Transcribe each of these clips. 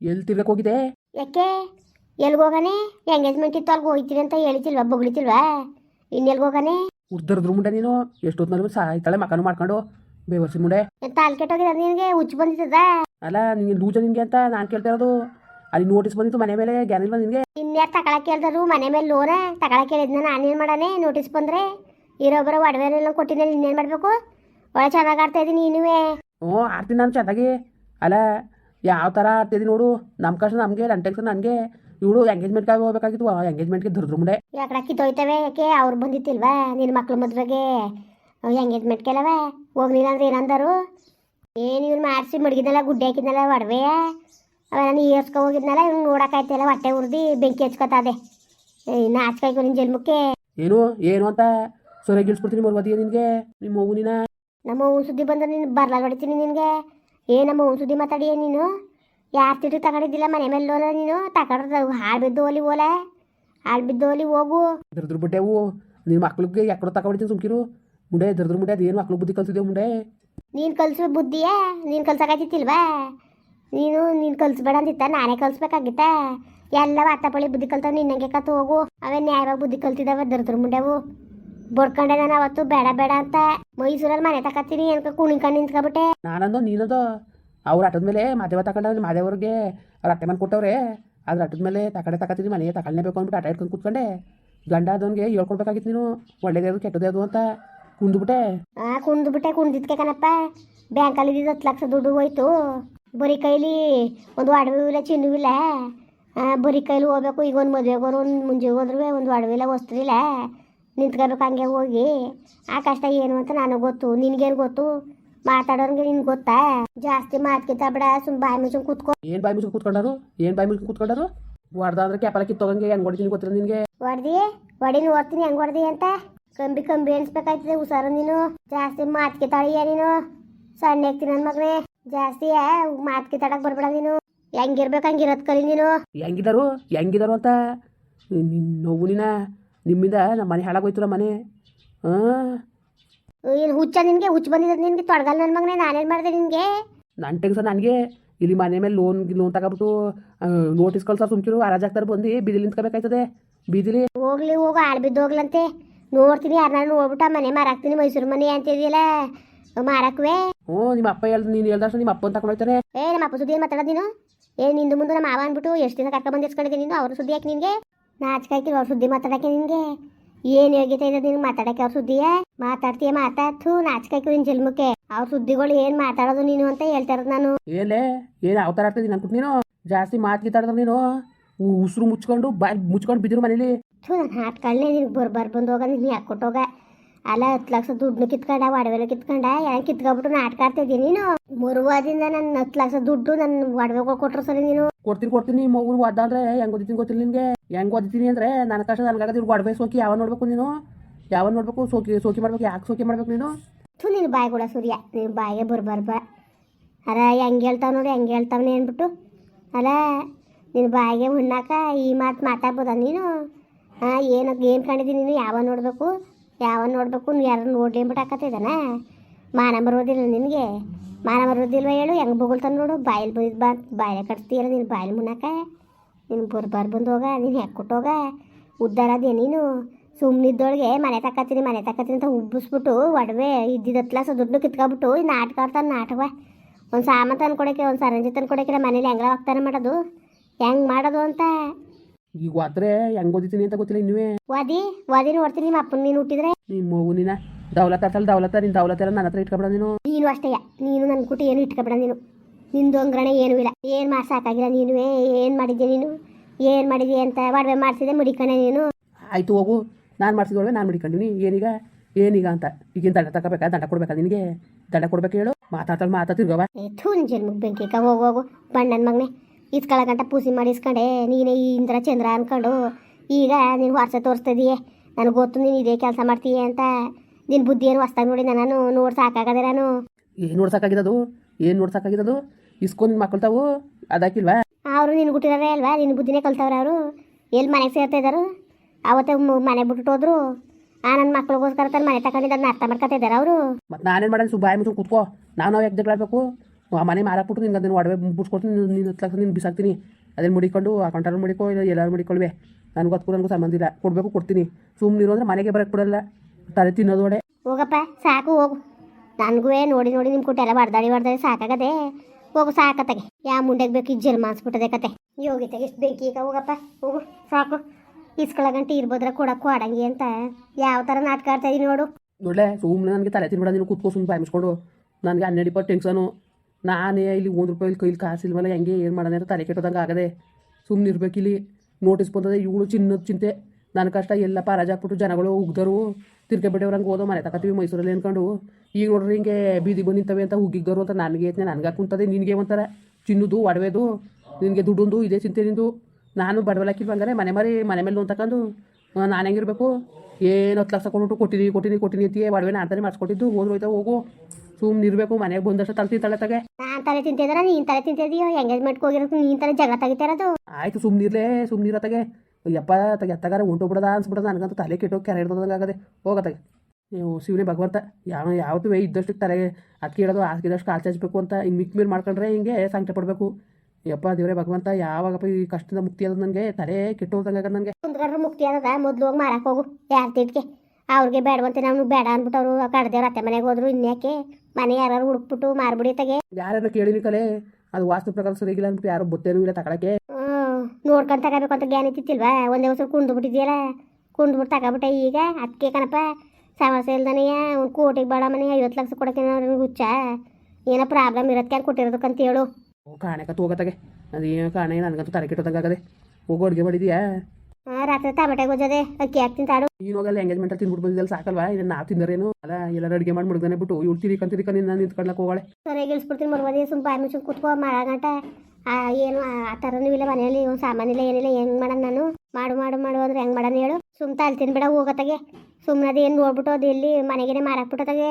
ಎಲ್ಲಿ ತಿರ್ಗಕ್ಕೆ ಹೋಗಿದೆ ಯಾಕೆ? ಎಲ್ಗೆ ಹೋಗಾನೆ? ಎಂಗೇಜ್ಮೆಂಟ್ ಇತ್ತು ಅಲ್ಗೆ ಹೋಗ್ತೀರಿ ಅಂತ ಹೇಳಿತಿಲ್ವಾ ಬೊಗಳಿತಿಲ್ವಾ ಇನ್ನೆಲ್ಗೆ ಹೋಗಾನೆ? ಉದ್ದರದ್ರು ಮುಂಡೆ ನೀನು? ಎಷ್ಟೊತ್ತಿನಲ್ಲಿ ಸಾಯ್ತಾಳೆ ಮಕಾನು ಮಾಡ್ಕೊಂಡು ಬೇವರ್ಸಿ ಮುಂಡೆ. ತಾಲ್ ಕೆಟ್ಟೋಗಿದೆ ನಿನಗೆ? ಹುಚ್ಚು ಬಂದಿದ್ದದ? ಅಲ್ಲ ನಿನ್ ಲೂಜ ನಿನ್ಗೆ ಅಂತ ನಾನು ಕೇಳ್ತಾ ಇರೋದು. ಅಲ್ಲಿ ನೋಟಿಸ್ ಬಂದಿತ್ತು ಮನೆ ಮೇಲೆ ಗ್ಯಾನಿಲ್ ಬಂದ ನಿನಗೆ. ಇನ್ಯಾರು ತಗೊಳಕ್ ಕೇಳ್ದರು? ಮನೆ ಮೇಲೆ ಲೋನ? ತಗೊಳಕ್ ಕೇಳಿದ್ನ ನಾನೇನು ಮಾಡಾನೆ ನೋಟಿಸ್ ಬಂದ್ರೆ? ಇರೋಬ್ಬರ ಒಡವೆನೆಲ್ಲ ಕೊಟ್ಟಿದ್ದೆ ಇನ್ನೇನು ಮಾಡಬೇಕು? ಒಳ್ಳೆ ಚೆನ್ನಾಗಿ ಆಡ್ತಾ ಇದ್ದೀನಿ ನೀನುವೇ. ಓ ಆಡ್ತೀನಿ ನಾನು ಚೆನ್ನಾಗಿ. ಅಲ್ಲ ಯಾವ ಥರ ಆಡ್ತಿದ್ದೀನಿ ನೋಡು? ನಮ್ಮ ಕಷ್ಟ ನಮಗೆ ಟೆನ್ಷನ್ ನನಗೆ. ಇವಳು ಎಂಗೇಜ್ಮೆಂಟ್ಗೆ ಹೋಗ್ಬೇಕಾಗಿತ್ತು. ಆ ಎಂಗೇಜ್ಮೆಂಟ್ಗೆ ಧರಿದ್ರು ಮುಂಡೆ ಯಾಕಡೆ ತೋಯ್ತವೆ? ಯಾಕೆ? ಅವ್ರು ಬಂದಿತ್ತಿಲ್ವಾ ನಿನ್ನ ಮಕ್ಳು ಎಂಗೇಜ್ಮೆಂಟ್ ಎಂಗೇಜ್ಮೆಂಟ್ಗೆಲ್ಲವ ಹೋಗ್ಲಿಲ್ಲ ಅಂದ್ರೆ ಏನಂದರು? ಏನು ಇವ್ನು ಮಾಡಿಸಿ ಮಡಗಿದ್ನಲ್ಲ ಗುಡ್ಡೆ ಹಾಕಿದ್ನಲ್ಲ ಒಡವೆ? ಅವೆಲ್ಲ ನೀ ಏರ್ಸ್ಕೊ ಹೋಗಿದ್ನಲ್ಲ ಇವ್ನು ನೋಡೋಕ್ಕಾಯ್ತಲ್ಲ ಹೊಟ್ಟೆ ಉರ್ದು ಬೆಂಕಿ ಹಚ್ಕೊತಾದೆ. ನಾಚ್ಕಾಯ್ಕೊ ನಿನ್ನ ಜನ್ಮಕ್ಕೆ. ಏನು? ಏನು ಅಂತ ಸೊರೆ ಗಿಳಿಸ್ಬಿಡ್ತೀನಿ ಮರ್ವದಿಗೆ ನಿನಗೆ. ನಿಮ್ಮ ಮಗು ನಿನ್ನ ನಮ್ಮ ಸುದ್ದಿ ಬಂದ್ರೆ ನೀನು ಬರ್ಲಾಗ ಹೊಡಿತೀನಿ ನಿನಗೆ. ಏ ನಮ್ಮ ಅವ್ವನ್ ಸುದ್ದಿ ಮಾತಾಡಿಯ ನೀನು? ಯಾರು ತಿಟ್ಟು ತಗೊಂಡಿದ್ದಿಲ್ಲ? ಮನೆ ಮೇಲೆ ಲೋನ ನೀನು? ತಗೊಂಡ್ರೆ ಹಾಳು ಬಿದ್ದು ಹೋಲಿ ಓಲ. ಹಾಳು ಬಿದ್ದು ಹೋಲಿ ಹೋಗು. ದರ್ದ್ರ ಬಿಟ್ಟೆವು ನಿನ್ನ ಮಕ್ಳಿಗೆ ಯಾಕಡೆ ತಗೊಂಡಿದ್ದೀನಿ ಸುಮ್ಕಿರು? ಮುಂಡೆ ದರ್ದ್ರ ಮುಂಡೆ ಅದೇನು ಮಕ್ಳು ಬುದ್ಧಿ ಕಲ್ಸಿದೆ ಮುಂಡೆ? ನೀನು ಕಲ್ಸು ಬುದ್ಧಿಯೇ? ನೀನು ಕಲ್ಸಕ್ಕಾಗಿತ್ತಿಲ್ವಾ? ನೀನು ನೀನು ಕಲ್ಸ್ಬೇಡ ಅಂತಿತ್ತ ನಾನೇ ಕಲ್ಸ್ಬೇಕಾಗಿತ್ತ? ಎಲ್ಲ ವಾತಾಪಳಿ ಬುದ್ಧಿ ಕಲ್ತಾವ ನಿನ್ನಂಗೆ ಕತ್ತು ಹೋಗು. ಅವೇ ನ್ಯಾಯವಾಗಿ ಬುದ್ಧಿ ಕಲ್ತಿದ್ದಾವೆ ದರ್ದ್ರ ಮುಂಡೆವು ಬಡ್ಕೊಂಡೆ ನಾನು ಅವತ್ತು ಬೇಡ ಬೇಡ ಅಂತ ಮೈಸೂರಲ್ಲಿ ಮನೆ ತಕತ್ತೀನಿ ಅನ್ಕ ಕುಣಿಕಂಡು ನಿಂತ್ಕೊಬಿಟ್ಟೆ. ನಾನಂದು ನೀನದು ಅವ್ರ ಆಟದ ಮೇಲೆ ಮಾದೇವ ತಗೊಂಡ್ರೆ ಮಾದೇವ್ರಿಗೆ ಅವ್ರ ಅತ್ತೆ ಮನೆ ಕೊಟ್ಟವ್ರೆ. ಅದ್ರ ಆಟದ ಮೇಲೆ ತಕಡೆ ತಕತ್ತೀನಿ ಮನೆಗೆ ತಗೊಳ್ಳೇಬೇಕು ಅಂದ್ಬಿಟ್ಟು ಆಟ ಇಟ್ಕೊಂಡು ಕೂತ್ಕೊಂಡೆ. ಗಂಡ ಅದವನಿಗೆ ಹೇಳ್ಕೊಡ್ಬೇಕಾಗಿತ್ತು ನೀನು ಒಳ್ಳೇದು ಕೆಟ್ಟದ್ದು ಅಂತ ಕುಂದ್ಬಿಟ್ಟೆ. ಆ ಕುಂದ್ಬಿಟ್ಟೆ ಕುಂದಿದ್ಕೆ ಕಣಪ್ಪ. ಬ್ಯಾಂಕಲ್ಲಿ ಇದ್ದಿದ್ದು ಹತ್ತು ಲಕ್ಷ ದುಡ್ಡು ಹೋಯ್ತು. ಬರೀ ಕೈಲಿ ಒಂದು ಅಡವೆ ಇಲ್ಲ ಚಿನ್ನೂ ಇಲ್ಲ ಆ, ಬರೀ ಕೈಲಿ ಹೋಗ್ಬೇಕು ಈಗ ಒಂದು ಮದುವೆ ಬರೋ ಒಂದು ಮುಂಜೆ ಹೋದ್ರೂ ಒಂದು ವಸ್ತು ಇಲ್ಲ. ನಿಂತ್ಕೋಬೇಕು ಹಂಗೆ ಹೋಗಿ. ಆ ಕಷ್ಟ ಏನು ಅಂತ ನನಗೆ ಗೊತ್ತು ನಿನಗೇನು ಗೊತ್ತು? ಮಾತಾಡೋರ್ಗೆ ನಿನ್ ಗೊತ್ತಾ? ಜಾಸ್ತಿ ಮಾತ್ಕಿತ ಬಿಡ ಸುಮ್ ಬಾಯಿ ಮುಚ್ಚು ಕೂತ್ಕೊ. ಏನು ಬಾಯಿ ಏನ್ ಕೂತ್ಕೊಂಡಾರು? ಏನು ಬಾಯಿ ಮುಚ್ಕೊಂಡು ಕೂತ್ಕೊಂಡಾರು? ಹೊಡ್ದ ಅಂದ್ರೆ ಕ್ಯಾಪಲ ಕಿತ್ತೋಗಂಗೆ ಹೆಂಗೆ ಹೊಡಿತೀನಿ ಗೊತ್ತಿಲ್ಲ ನಿನಗೆ. ಹೊಡ್ದಿ? ಹೊಡಿನ ನೋಡ್ತೀನಿ ಹೆಂಗ್ ಹೊಡ್ದಿ ಅಂತ? ಕಂಬಿ ಕಂಬಿ ಎಣಿಸ್ಬೇಕಾಯ್ತದೆ ಹುಷಾರು ನೀನು. ಜಾಸ್ತಿ ಮಾತ್ಕೆ ತಾಳಿಯ ನೀನು. ಸಣ್ಣ ಆಗ್ತೀನಿ ನನ್ನ ಮಗನೇ ಜಾಸ್ತಿ ಮಾತ್ಕೆ ತಡಕ್ ಬರ್ಬೇಡ ನೀನು. ಹೆಂಗಿರ್ಬೇಕು ಹಂಗಿರೋದ್ ಕಲಿ ನೀನು. ಹೆಂಗಿದಾರು? ಹೆಂಗಿದಾರು ಅಂತ? ನೋವು ನೀನ? ನಿಮ್ಮಿಂದ ನಮ್ಮ ಮನೆ ಹಾಳಾಗೋಯ್ತು ಮನೆ? ಹಾಂ ಏನು ಹುಚ್ಚ ನಿನಗೆ? ಹುಚ್ಚ ಬಂದಿರೋದು ನಿನಗೆ ತೊಡಗಲ್ಲ ನನ್ನ ಮಗನೇ ನಾನೇನು ಮಾಡಿದೆ ನಿನ್ಗೆ? ನನ್ನ ಟೆನ್ಷನ್ ನನಗೆ. ಇಲ್ಲಿ ಮನೆ ಮೇಲೆ ಲೋನ್ ಲೋನ್ ತಗೊಬಿಟ್ಟು ನೋಟಿಸ್ ಕಳ್ಸೋ ಸುಮ್ಕಿರು ಹರಾಜಾಗ್ತಾರೆ ಬಂದು ಬೀದಿಲಿ ನಿಂತ್ಕೋಬೇಕಾಯ್ತದೆ. ಬೀದಿಲಿ? ಹೋಗ್ಲಿ ಹೋಗು ಆಳ್ ಬಿದ್ದು ಹೋಗ್ಲಂತೆ. ನೋಡ್ತೀನಿ ಯಾರನ್ನ ನೋಡ್ಬಿಟ್ಟು ಆ ಮನೆ ಮಾರಾಕ್ತೀನಿ ಮೈಸೂರು ಮನೆ ಅಂತಿದೆಯಲ್ಲ. ಮಾರಾಕ್ವೆ. ಹ್ಞೂ ನಿಮ್ಮ ಅಪ್ಪ ಹೇಳ್ದು ನೀನು ಹೇಳ್ದಷ್ಟು ನಿಮ್ಮ ಅಪ್ಪನ ತಗೊಂಡು ಹೋಗ್ತಾನೆ ಏ ನಮ್ಮ ಅಪ್ಪ ಸುದ್ದಿ ಏನು ಮಾತಾಡೋದು ನೀನು? ಏ ನಿಂದು ಮುಂದೆ ನಮ್ಮ ಮಾವ ಅಂದ್ಬಿಟ್ಟು ಎಷ್ಟು ದಿನ ಕರ್ಕೊಂಡು ಬಂದು ಇಸ್ಕೊಂಡಿದ್ದೀನಿ ನೀನು? ಅವ್ರ ಸುದ್ದಿ ಯಾಕೆ ನಿನಗೆ? ನಾಚಿಕಾಯ್ತಿ ಅವ್ರ ಸುದ್ದಿ ಮಾತಾಡಕ್ಕೆ ನಿನಗೆ? ಏನು ಯೋಗ್ಯತೆ ಇದೆ ನಿನ್ಗೆ ಮಾತಾಡಕ್ಕೆ ಅವ್ರ ಸುದ್ದಿಯ? ಮಾತಾಡ್ತೀಯ ಮಾತಾಡ್ತು ನಾಚಿಕಾಯ್ತು ನಿನ್ನ ಜನ್ಮಕ್ಕೆ. ಅವ್ರ ಸುದ್ದಿಗಳು ಏನು ಮಾತಾಡೋದು ನೀನು ಅಂತ ಹೇಳ್ತಾ ಇರೋದು ನಾನು. ಏನೇ ಏನು ಯಾವ ತರ ಆಗ್ತದೆ ಅನ್ಬಿಟ್ಟು ನೀನು? ಜಾಸ್ತಿ ಮಾತು ಕಿತ್ತಾಡಿದ್ರೆ ನೀನು ಉಸಿರು ಮುಚ್ಕೊಂಡು ಬಾಯಿ ಮುಚ್ಕೊಂಡು ಬಿದ್ರು ಮನೇಲಿ. ಥೂ ನನ್ನ ಹಾಟ್ಗಳನ್ನೇ ನಿನಗೆ ಬರ್ಬಾರ್ ಬಂದು ಹೋಗ ನೀನು ಯಾಕೆ ಕೊಟ್ಟೋಗ ಅಲ್ಲ ಹತ್ತು ಲಕ್ಷ ದುಡ್ಡು ಕಿತ್ಕೊಂಡ ಒಡವೆಲ್ಲ ಕಿತ್ಕೊಂಡ ಯಾಕೆ ಕಿತ್ಕೊಂಡ್ಬಿಟ್ಟು ನಾಟಕ ಆಡ್ತಿದ್ದೀನಿ ನೀನು? ಮುರುವಾದಿಂದ ನನ್ನ ಹತ್ತು ಲಕ್ಷ ದುಡ್ಡು ನನ್ನ ಒಡವೆ ಕೊಟ್ಟರು ಸರಿ ನೀನು. ಕೊಡ್ತೀನಿ ಕೊಡ್ತೀನಿ ಮಗುನ ಒದ್ದಾದ್ರೆ ಹೆಂಗ್ ಓದಿತೀನಿ ಗೊತ್ತಿಲ್ಲ ನಿನ್ಗೆ? ಹೆಂಗ್ ಓದಿತೀನಿ ಅಂದ್ರೆ ನನ್ನ ಕಷ್ಟ ನನಗಾಗ ಇವ್ರು ಒಡವೆ ಸೋಕಿ ಯಾವ ನೋಡ್ಬೇಕು ನೀನು? ಯಾವ ನೋಡ್ಬೇಕು? ಸೋಕಿ ಸೋಕಿ ಮಾಡ್ಬೇಕು ಯಾಕೆ ಸೋಕಿ ಮಾಡ್ಬೇಕು ನೀನು? ಥೂ ನೀನು ಬಾಯಿ ಕೂಡ ಸೂರ್ಯ ನೀನು ಬಾಯಿಗೆ ಬರ್ಬಾರ್ಬ. ಬಾ ಅಲ್ಲ ಹೆಂಗೆ ಹೇಳ್ತಾವ ನೋಡಿ ಹೆಂಗೆ ಹೇಳ್ತಾವನೆ ಅಂದ್ಬಿಟ್ಟು. ಅಲ್ಲ ನಿನ್ನ ಬಾಯಿಗೆ ಹುಣ್ಣಾಕ ಈ ಮಾತು ಮಾತಾಡ್ಬೋದ ನೀನು? ಹಾಂ ಏನು ಏನು ಕಂಡಿದ್ದೀನಿ ನೀನು? ಯಾವ ನೋಡಬೇಕು? ಯಾವ ನೋಡಬೇಕು ಯಾರು ನೋಡ್ಲಿ ಅಂದ್ಬಿಟ್ಟು ಮಾನ ಬರೋದಿಲ್ಲ ನಿನಗೆ. ಮಾನ ಬರೋದಿಲ್ವ ಹೇಳು, ಹೆಂಗೆ ಬೊಗಳ್ತಾನೆ ನೋಡು. ಬಾಯಲ್ಲಿ ಬಂದಿದ್ದು ಬಾ, ಬಾಯಿಲೆ ಕಟ್ತೀಯಲ್ಲ ನೀನು ಬಾಯಲ್ಲಿ ಮುನ್ನಾಕ. ನೀನು ಬರ್ಬಾರ್ ಬಂದು ಹೋಗ, ನೀನು ಹೆಕ್ ಕೊಟ್ಟೋಗ ಉದ್ದಾರದೇ ನೀನು. ಸುಮ್ಮನಿದ್ದೊಳಗೆ ಮನೆ ತಕ್ಕತ್ತೀನಿ ಮನೆ ತಕ್ಕತ್ತೀನಿ ಅಂತ ಉಬ್ಬಿಸ್ಬಿಟ್ಟು ಒಡವೆ ಇದ್ದಿದ್ದ ಹತ್ತು ದುಡ್ಡು ಕಿತ್ಕೊಬಿಟ್ಟು ನಾಟಕ ಆಡ್ತಾನೆ ನಾಟಕ. ಒಂದು ಸಾಮಾನು ತಂದು ಕೊಡೋಕೆ ಒಂದು ಸರಂಜಿ ತಂದು ಕೊಡೋಕೆ ಮನೇಲಿ ಹೆಂಗ ಹೋಗ್ತಾನೆ ಮಾಡೋದು? ಹೆಂಗೆ ಮಾಡೋದು ಅಂತ? ಈಗ ಹೋದ್ರೆ ಹೆಂಗ್ ಓದಿತೀನಿ ಅಂತ ಗೊತ್ತಿಲ್ಲ ಇನ್ನುವೇ. ವಾದಿ ವಾದಿ ನೋಡ್ತೀನಿ ನಿಮ್ಮ ಅಪ್ಪನ ನೀನು ಹುಟ್ಟಿದ್ರೆ. ನಿಮ್ಮ ಮಗು ನೀನ ದೌಲತ್ ದೌಲತ ನಿನ್ ದೌಲತ್ ಎಲ್ಲ ನನ್ನ ಹತ್ರ ಇಟ್ಕೊಬೇಡ ನೀನು. ನೀನು ಅಷ್ಟೇ ನೀನು ನನ್ನ ಕುಟಿ ಏನು ಇಟ್ಕೊಬೇಡ ನೀನು. ನಿಂದು ಅಂಗ್ರಣೆ ಏನು ಇಲ್ಲ. ಏನು ಮಾಡಿ ಸಾಕಾಗಿಲ್ಲ ನೀನು ಏನು ಮಾಡಿದ್ದೆ ನೀನು ಏನು ಮಾಡಿದ್ದೆ ಅಂತ ಒಡವೆ ಮಾಡಿಸಿದೆ ಮುಡಿಕಣೆ ನೀನು. ಆಯ್ತು ಹೋಗು ನಾನು ಮಾಡ್ಸಿದೊಳಗೆ ನಾನು ಮುಡಿಕೊಂಡಿನಿ ಏನೀಗ? ಏನೀಗ ಅಂತ? ಈಗಿನ ದಂಡ ತಗೋಬೇಕಾ? ದಂಡ ಕೊಡ್ಬೇಕಾ ನಿನಗೆ? ದಂಡ ಕೊಡ್ಬೇಕು ಹೇಳು. ಮಾತಾಡ್ತಾಳೆ ಮಾತಾಡ್ತಿರ್ಗವ ಏ ಥೂ ನಿನ್ ಜನ್ಮಕ್ಕೆ ಬೆಂಕಿ ಹೋಗು ಹೋಗು. ಬಣ್ಣನ ಮಗನೆ. ಇಸ್ಕೊಳ ಗಂಟ ಪೂಸಿ ಮಾಡಿ ಇಸ್ಕೊಂಡೆ ನೀನೇ ಈ ಇಂದ್ರ ಚಂದ್ರ ಅನ್ಕೊಂಡು ಈಗ ನೀನು ವಾರ್ಸೆ ತೋರಿಸ್ತಿದೀಯ. ನನಗೆ ಗೊತ್ತು ನೀನು ಇದೇ ಕೆಲಸ ಮಾಡ್ತೀಯ ಅಂತ. ನಿನ್ನ ಬುದ್ಧಿ ಏನು ಹೊಸ್ದಾಗಿ ನೋಡಿ ನಾನು? ನೋಡಿ ಸಾಕಾಗದೆ ನಾನು. ಏನು ನೋಡ್ಸಕ್ಕಾಗಿರೋದು ಏನು ನೋಡ್ಸಕ್ಕಾಗಿರೋದು ಇಸ್ಕೊಂಡು ನಿನ್ನ ಮಕ್ಕಳು ತಾವು? ಅದಾಕಿಲ್ವಾ? ಅವರು ನಿನ್ನ ಗುಟ್ಟಿದಾರೆ ಅಲ್ವಾ? ನಿನ್ನ ಬುದ್ಧಿನೇ ಕಲ್ತವ್ರೆ ಅವರು. ಎಲ್ಲಿ ಮನೆಗೆ ಸೇರ್ತಾ ಇದ್ದಾರೆ? ಅವತ್ತೇ ಮನೆ ಬಿಟ್ಟು ಹೋದ್ರು. ಆ ನನ್ನ ಮಕ್ಳಿಗೋಸ್ಕರ ತನ್ನ ಮನೆ ತಗೊಂಡಿದ್ದು ಅದನ್ನ ಅರ್ಥ ಮಾಡ್ಕೊತಾ ಇದ್ದಾರೆ ಅವರು. ಮತ್ತೆ ನಾನೇನು ಮಾಡೋಣ ಸುಬ್ಬಾಯಿ ಮುಚ್ಚು ಕೂತ್ಕೋ. ನಾನು ಯಾಕೆ ಜಗಳಾಡ್ಬೇಕು? ಆ ಮನೆ ಮಾರಾಕ್ಬಿಟ್ಟು ನಿನ್ಗೆ ಅದನ್ನು ಒಡವೆ ಬಿಡ್ಸ್ಕೊಡ್ತೀನಿ ನೀನು ನಿನ್ನ ಹತ್ತು ಲಕ್ಷ ನೀನು ಬಿಸಾಕ್ತೀನಿ. ಅದನ್ನು ಮುಡಿಕೊಂಡು ಆ ಕಂಟ್ರೋಲ್ ಮುಡಿಕೋ ಇಲ್ಲ ಎಲ್ಲರೂ ಮುಡಿಕೊಳ್ವೆ. ನನಗೂ ಅದಕ್ಕೂ ನನಗೂ ಸಂಬಂಧ ಇಲ್ಲ. ಕೊಡಬೇಕು ಕೊಡ್ತೀನಿ. ಸುಮ್ಮನಿರು ಅಂದರೆ ಮನೆಗೆ ಬರಕ್ಕೆ ಬಿಡಲ್ಲ. ತಲೆ ತಿನ್ನೋದೋಡೆ ಹೋಗಪ್ಪ ಸಾಕು ಹೋಗು. ನನಗೂ ನೋಡಿ ನೋಡಿ ನಿಮ್ಮ ಕೊಟ್ಟೆಲ್ಲ ಬಡ್ದಾಡಿ ಬಡ್ದಾಡಿ ಸಾಕಾಗದೆ. ಹೋಗು ಸಾಕತ್ತಾಗೆ. ಯಾವ ಮುಂಡೆಗೆ ಬೇಕು ಈ ಜಲ್ ಅನ್ಸ್ಬಿಟ್ಟದೆ ಕತೆ. ಯೋಗಿತಾಗ ಎಷ್ಟು ಬೆಂಕಿ ಈಗ. ಹೋಗಪ್ಪ ಹೋಗು ಸಾಕು. ಇಸ್ಕೊಳ ಗಂಟೆ ಇರ್ಬೋದ್ರ ಕೊಡಕ್ಕೂ ಆಡಂಗಿ ಅಂತ. ಯಾವ ಥರ ನಾಟಕ ಆಡ್ತಾ ಇದೀನಿ ನೋಡು. ನೋಡ್ಲೆ ಸುಮ್ಮನೆ ನನಗೆ ತಲೆ ತಿನ್ಬಿಡ ನೀನು ಕೂತ್ಕೋ ಸುಮ್ಮನೆ ಬಾಯಿಸ್ಕೊಂಡು ನನಗೆ ಹನ್ನೆರಡು ಇಪ್ಪತ್ತು ಟೆನ್ಷನು ನಾನೇ ಇಲ್ಲಿ ಒಂದು ರೂಪಾಯಿ ಕೈಲಿ ಕಾಸಿಲ್ವಲ್ಲ ಹೆಂಗೆ ಏನು ಮಾಡೋಣ ಅಂತ ತಲೆ ಕೆಟ್ಟೋದಂಗೆ ಆಗದೆ ಸುಮ್ಮನೆ ಇರ್ಬೇಕಿಲ್ಲಿ ನೋಟಿಸ್ ಬಂದದೆ ಇವಳು ಚಿನ್ನದ ಚಿಂತೆ. ನನ್ನ ಕಷ್ಟ ಎಲ್ಲ ಹಾಕ್ಬಿಟ್ಟು ಜನಗಳು ಉಗ್ದರು. ತಿರ್ಕೆಬಿಟ್ಟವ್ರಂಗೆ ಓದೋ ಮನೆ ತಗೋತೀವಿ ಮೈಸೂರಲ್ಲಿ ಅನ್ಕೊಂಡು. ಈಗ ನೋಡ್ರಿ ಹಿಂಗೆ ಬೀದಿ ಬಂದು ನಿಂತವೆ ಅಂತ ಹುಗ್ಗಿಗ್ದರು ಅಂತ ನನಗೆ ಐತೆ ನನಗೆ ಕುಂತದೆ, ನಿನಗೆ ಒಂಥರ. ಚಿನ್ನದು, ಒಡವೆದು, ನಿನಗೆ ದುಡ್ಡೊಂದು, ಇದೇ ಚಿಂತೆ ನಿಂದು. ನಾನು ಬಡವಲಾಕಿಲ್ ಬಂಗಾರೆ ಮನೆ ಮರಿ, ಮನೆ ಮೇಲೆ ಲೋನ್ ತಗೊಂಡು ನಾನು ಹೆಂಗಿರ್ಬೇಕು ಏನು ಹತ್ತು ಲಕ್ಷ ಕೊಟ್ಟು ಕೊಟ್ಟಿನಿ ಕೊಟ್ಟಿನಿ ಕೊಟ್ಟಿನಿ ಅಂತೀಯ, ಒಡವೆ ನಾನು ತಾನೇ ಮಾಡಿಸ್ಕೊಟ್ಟಿದ್ದು. ಹೋದ್ರು ಹೋಯ್ತಾ ಹೋಗು. ಸುಮ್ಮನೆ ಇರಬೇಕು ಮನೆಗೆ ಬಂದಷ್ಟು ತಲೆ ತಿಂತಾಳೆ ತಗೆ. ನಾನ್ ತಲೆ ತಿಂತಿದ್ರ ನೀನ್ ತಲೆ ತಿಂತಿದೀಯೋ ಎಂಗೇಜ್ಮೆಂಟ್ ಹೋಗಿರೋದು ನೀನ್ ತಲೆ ಜಗಳ ತೆಗಿತಿರೋದು ಆಯ್ತು ಸುಮ್ಮನಿರ್ಲೇ ಸುಮ್ಮನಿರ ತಗೆ. ಯಪ್ಪ ತಗೆ ಎತ್ತಗಾರ ಹೊಂಟೋಗ್ಬಿಡದ ಅನ್ಸ್ಬಿಡದ ನನಗಂತೂ ತಲೆ ಕೆಟ್ಟೋಗಿ ಕೆರೆ ಹಿಡ್ದಂಗಾಗದೆ ಹೋಗತ್ತಾಗೆ ನೀವು ಶಿವನೇ ಭಗವಂತ ಯಾವ ವೇ ಇದ್ದಷ್ಟು ತಲೆ ಅಕ್ಕಿ ಇಡೋದು ಹಾಕಿದಷ್ಟು ಕಾಲು ಚಾಚಬೇಕು ಅಂತ ಇನ್ನು ಮಿಕ್ ಮೇಲೆ ಮಾಡ್ಕೊಂಡ್ರೆ ಹಿಂಗೆ ಸಂಕಟ ಪಡಬೇಕು. ಯಪ್ಪ ದೇವರೇ ಭಗವಂತ ಯಾವಾಗಪ್ಪ ಈ ಕಷ್ಟದ ಮುಕ್ತಿ ಆದ ನನಗೆ ತಲೆ ಕೆಟ್ಟೋದಂಗಾಗ ನನಗೆ. ಮುಕ್ತಿ ಆದ ಮೊದ್ಲು ಹೋಗಿ ಮಾರಕ್ಕೆ ಹೋಗು ಯಾರು ತಿಟ್ಗೆ. ಅವ್ರಿಗೆ ಬೇಡವಂತೆ ನಾವು ಬೇಡ ಅಂದ್ಬಿಟ್ಟು ಅವರು ಕಡ್ದೇವ್ರ ಅತ್ತೆ ಮನೆಗೆ ಹೋದ್ರು ಇನ್ಯಾಕೆ ಮನೆ ಯಾರು ಹುಡುಕ್ಬಿಟ್ಟು ಮಾರ್ಬಿಡಿ ತಗೆ. ಯಾರನ್ನ ಕೇಳಿನಿ ಕಲೆ ಅದು ವಾಸ್ತು ಪ್ರಕಾರ ಸರಿಗಿಲ್ಲ ಅಂತ ಯಾರು ಬುತ್ತೇನೂ ಇಲ್ಲ ತಗೊಳಕ್ಕೆ. ನೋಡ್ಕೊಂಡು ತಗೋಬೇಕು ಅಂತ ಜ್ಞಾನ ಇತ್ತಿಲ್ವಾ ಒಂದೇ ವರ್ಷ ಕುಂದು ಬಿಟ್ಟಿದ್ಯಲ್ಲ ಕುಂದ್ಬಿಟ್ಟು ತಗೊಬಿಟ್ಟೆ ಈಗ? ಅದಕ್ಕೆ ಕಣಪ್ಪ ಸಮಸ್ಯೆ ಇಲ್ದನೆಯ? ಒಂದು ಕೋಟಿಗೆ ಬೇಡ ಮನೆ ಐವತ್ತು ಲಕ್ಷ ಕೊಡಕ್ಕೆ ಹುಚ್ಚ? ಏನೋ ಪ್ರಾಬ್ಲಮ್ ಇರೋದಕ್ಕೆ ಅಂತ ಹೇಳು. ಕಾಣಕ್ಕೆ ಹೋಗತ್ತಾಗೆ ಅದೇನು ಕಾಣ ನನಗಂತೂ ತಲೆ ಕೆಟ್ಟೋದಂಗಾಗದೆ. ಹೋಗೋ ಅಡುಗೆ ಮಾಡಿದ್ಯಾ? ರಾತ್ರಿ ಟಮಾಟೆ ಗೊಜ್ಜದೆ ಅಕ್ಕಿ ಹಾಕ್ತೀನಿ ತಿಂತಾಡು ನೀನು ಹೋಗಲ್ಲ ಎಂಗೇಜ್ಮೆಂಟಲ್ಲಿ ತಿನ್ಬಿಟ್ಟು ಬಂದಿದ್ದಲ್ಲ ಸಾಕಲ್ವಾ? ಇದನ್ನ ನಾವು ತಿಂದರೇನು? ಅಲ್ಲ ಎಲ್ಲರೂ ಅಡುಗೆ ಮಾಡಿ ಮುಡ್ದಾನೆ ಬಿಟ್ಟು ಇವ್ರು ತಿರಿಕನ್ ತಿರಿಕನ್ ನಿನ್ನ ನಿಂತ್ಕೊಳ್ಳಕ್ಕೆ ಹೋಗಳೆ ಸರಿಯಾಗಿ ಇಳಿಸ್ಬಿಡ್ತೀನಿ ಮರ್ವದಿ ಸುಮ್ಮ ಬಾಯಿ ಮುಚ್ಚು ಕುತ್ಕೋ ಮಾಡಗಂಟ ಆ ಏನು ಆ ಥರನೂ ಇಲ್ಲ ಮನೆಯಲ್ಲಿ ಒಂದು ಸಾಮಾನಿಲ್ಲ ಏನಿಲ್ಲ ಹೆಂಗ್ ಮಾಡೋಣ ನಾನು? ಮಾಡು ಮಾಡು ಮಾಡು ಅಂದ್ರೆ ಹೆಂಗ್ ಮಾಡೋಣ ಹೇಳು? ಸುಮ್ ತಾಳ್ತೀನಿ ಬಿಡ ಹೋಗತ್ತಾಗೆ. ಸುಮ್ಮನೆ ಅದೇನು ನೋಡ್ಬಿಟ್ಟು ಅದು ಎಲ್ಲಿ ಮನೆಗೇನೆ ಮಾರಾಕ್ಬಿಟ್ಟತಾಗೆ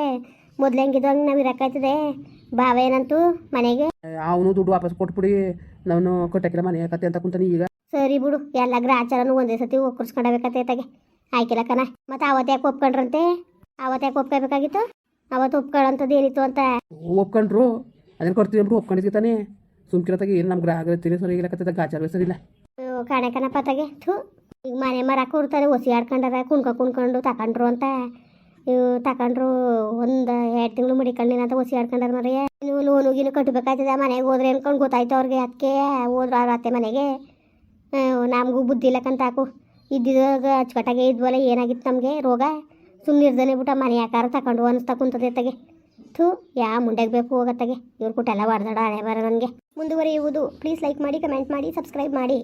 ಮೊದ್ಲು ಹೆಂಗಿದ್ದು ಹಂಗೆ ನಾವು ಇರಕ್ಕಾಯ್ತದೆ. ಬಾವ ಏನಂತೂ ಮನೆಗೆ? ಅವನು ದುಡ್ಡು ವಾಪಸ್ ಕೊಟ್ಬಿಡಿ. ನಾನು ಕೊಟ್ಟಕ್ಕಿಲ್ಲ ಮನೆ ಕತೆ ಅಂತ ಕುಂತಾನೆ ಈಗ. ಸರಿ ಬಿಡು ಎಲ್ಲ ಗ್ರಾಚಾರನು ಒಂದೇ ಸತಿ ಒಕ್ಕರ್ಸ್ಕೊಂಡಬೇಕತ್ತೆ ತಗೆ. ಆಯ್ಕಿಲ್ಲ ಕಣ. ಮತ್ತೆ ಅವತ್ತು ಯಾಕೆ ಒಪ್ಕೊಂಡ್ರಂತೆ? ಅವತ್ತು ಯಾಕೆ ಒಪ್ಕೋಬೇಕಾಗಿತ್ತು ಅವತ್ತು ಒಪ್ಕೊಳ್ಳೋಂಥದ್ದು ಏನಿತ್ತು ಅಂತ? ಒಪ್ಕೊಂಡ್ರು. ಅದನ್ನ ಕೊಡ್ತೀವಿ ಅಂದ್ಬಿಟ್ಟು ಒಪ್ಕೊಂಡಿದ್ವಿ ತಾನೇ. ಸುಮ್ಕಿರತ್ತಾಗೆ ಏನು ನಮ್ಮ ಗ್ರಾಹಕ ತಿರಿ ಸರಿ ಇಲ್ಲ ಕತೆ ಗಾಚಾರ ಸರಿಲ್ಲ ಅಯ್ಯೋ, ಕಣೆ ಕಣ ತಾಗೆ. ಥೂ ಈಗ ಮನೆ ಮರ ಕೊಡ್ತಾರೆ ಒಸಿ ಆಡ್ಕೊಂಡಾರ ಕುಣ್ಕೊ ಕುಣ್ಕೊಂಡು ತಕೊಂಡ್ರು ಅಂತ. ಇವು ತಕೊಂಡ್ರು ಒಂದು ಎರಡು ತಿಂಗಳು ಮಡಿಕೊಂಡಿನ ಅಂತ ಒಸಿ ಆಡ್ಕೊಂಡಾರ ಮರೆಯ. ನೀವು ಲೋನು ಗೀನು ಕಟ್ಟಬೇಕಾಯ್ತದ ಮನೆಗೆ ಹೋದ್ರೆ ಅನ್ಕೊಂಡು ಗೊತ್ತಾಯ್ತು ಅವ್ರಿಗೆ ಅದಕ್ಕೆ. ಹೋದ್ರು ಅವ್ರ ಅತ್ತೆ ಮನೆಗೆ. ನಮಗೂ ಬುದ್ಧಿ ಇಲ್ಲಕ್ಕಂತ ಹಾಕು. ಇದ್ದಿದಾಗ ಅಚ್ಚುಕಟ್ಟಾಗೆ ಇದ್ವಲ್ಲ ಏನಾಗಿತ್ತು ನಮಗೆ? ರೋಗ? ಸುಮ್ಮನಿರ್ದನೆ ಬಿಟ್ಟು ಮನೆ ಆಕಾರ ತಗೊಂಡು ಅನಿಸ್ತಾ ಕುಂತದೆ ತಗೆ ಥೂ, ಯಾ ಮುಂಡೆಗೆ ಬೇಕು ಹೋಗತ್ತಾಗೆ. ಇವ್ರ ಕೊಟ್ಟೆಲ್ಲ ಹೊಡೆದಾಡ ಅಳೆ ಬರ ನನಗೆ. ಮುಂದುವರಿಯುವುದು. ಪ್ಲೀಸ್ ಲೈಕ್ ಮಾಡಿ ಕಮೆಂಟ್ ಮಾಡಿ ಸಬ್ಸ್ಕ್ರೈಬ್ ಮಾಡಿ.